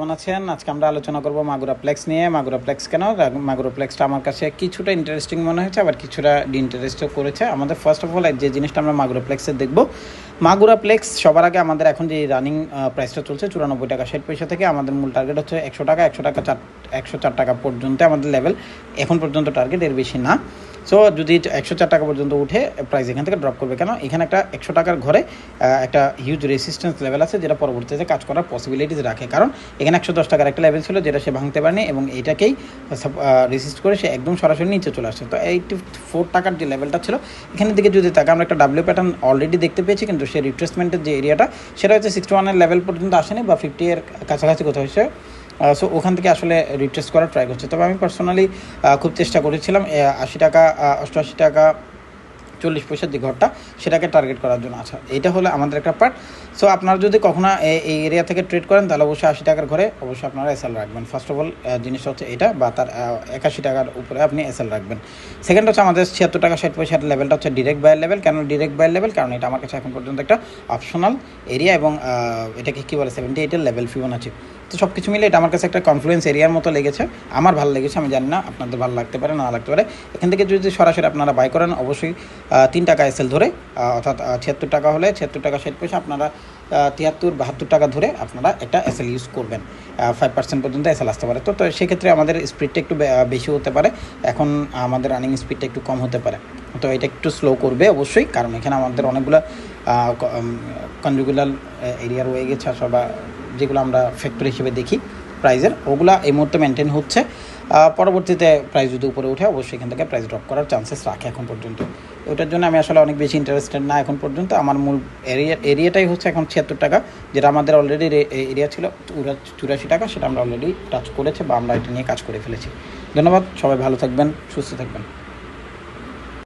কেমন আছেন? আজকে আমরা আলোচনা করব মাগুরা প্লেক্স নিয়ে। মাগুরা প্লেক্স কেন? মাগুরা প্লেক্সটা আমার কাছে কিছুটা ইন্টারেস্টিং মনে হয়েছে, আবার কিছুটা ইন্টারেস্টও করেছে। আমাদের ফার্স্ট অফ অল যে জিনিসটা আমরা মাগুরা প্লেক্সে দেখব মাগুরা প্লেক্স সবার আগে আমাদের এখন যে রানিং প্রাইসটা চলছে চুরানব্বই টাকা ষাট পয়সা থেকে, আমাদের মূল টার্গেট হচ্ছে একশো টাকা। একশো টাকা চার একশো চার টাকা পর্যন্ত আমাদের লেভেল এখন পর্যন্ত টার্গেট এর বেশি না। সো যদি একশো চার টাকা পর্যন্ত উঠে প্রাইস এখান থেকে ড্রপ করবে, কেন? এখানে একটা একশো টাকার ঘরে একটা হিউজ রেসিস্ট্যান্স লেভেল আছে যেটা পরবর্তীতে কাজ করার পসিবিলিটিস রাখে। কারণ এখানে একশো দশ টাকার একটা লেভেল ছিল যেটা সে ভাঙতে পারেনি এবং এইটাকেই রেসিস্ট করে সে একদম সরাসরি নিচে চলে আসছে। তো এইটি ফোর টাকার যে লেভেলটা ছিল, এখানের দিকে যদি তাকে আমরা একটা ডাব্লিউ প্যাটার্ন অলরেডি দেখতে পেয়েছি, কিন্তু সে রিট্রেসমেন্টের যে এরিয়াটা সেটা হচ্ছে সিক্সটি ওয়ানের লেভেল পর্যন্ত আসেনি বা ফিফটি এর কাছাকাছি কোথাও এসে সো ওখান থেকে আসলে রিট্রেস করার ট্রাই করছে। তবে আমি পার্সোনালি খুব চেষ্টা করেছিলাম আশি টাকা অষ্টআশি টাকা, চল্লিশ পয়সার যে ঘরটা, সেটাকে টার্গেট করার জন্য আচ্ছা এটা হলো আমাদের একটা পার্ট সো আপনারা যদি কখনো এই এরিয়া থেকে ট্রেড করেন, তাহলে অবশ্যই আশি টাকার ঘরে অবশ্যই আপনারা এসএল রাখবেন। ফার্স্ট অফ অল জিনিসটা হচ্ছে এটা, বা তার একাশি টাকার উপরে আপনি এসএল রাখবেন। সেকেন্ড হচ্ছে আমাদের ছিয়াত্তর টাকা, ষাট পয়সার লেভেলটা হচ্ছে ডিরেক্ট বায়ার লেভেল কেন ডিরেক্ট বায়ার লেভেল কারণ এটা আমার কাছে এখন পর্যন্ত একটা অপশনাল এরিয়া এবং এটাকে কী বলে সেভেন্টি এইটের লেভেল ফিবোনাচি তো সব কিছু মিলে এটা আমার কাছে একটা কনফ্লুয়েন্স এরিয়ার মতো লেগেছে। আমার ভালো লেগেছে, আমি জানি না, আপনাদের ভালো লাগতে পারে, না লাগতে পারে। এখান থেকে যদি সরাসরি আপনারা বাই করেন, অবশ্যই তিন টাকা এসএল ধরে অর্থাৎ ছিয়াত্তর টাকা হলে ছিয়াত্তর টাকা ষাট পয়সা, আপনারা তিয়াত্তর, বাহাত্তর টাকা ধরে আপনারা একটা এসএল ইউজ করবেন। ফাইভ পার্সেন্ট পর্যন্ত এসএল আসতে পারে। তো তো সেক্ষেত্রে আমাদের স্পিডটা একটু বেশি হতে পারে। এখন আমাদের রানিং স্পিডটা একটু কম হতে পারে। তো এটা একটু স্লো করবে অবশ্যই, কারণ এখানে আমাদের অনেকগুলো কনজুগুলার এরিয়া রয়ে গেছে আসলে বা যেগুলো আমরা ফ্যাক্টর হিসেবে দেখি প্রাইজের ওগুলা এই মুহূর্তে মেনটেন হচ্ছে। পরবর্তীতে প্রাইস যদি উপরে উঠে অবশ্যই এখান থেকে প্রাইস ড্রপ করার চান্সেস রাখে এখন পর্যন্ত। ওটার জন্য আমি আসলে অনেক বেশি ইন্টারেস্টেড না এখন পর্যন্ত। আমার মূল এরিয়া এরিয়াটাই হচ্ছে এখন ছিয়াত্তর টাকা, যেটা আমাদের অলরেডি এরিয়া ছিল চুরাশি টাকা, সেটা আমরা অলরেডি টাচ করেছে বা আমরা এটা নিয়ে কাজ করে ফেলেছি। ধন্যবাদ, সবাই ভালো থাকবেন, সুস্থ থাকবেন।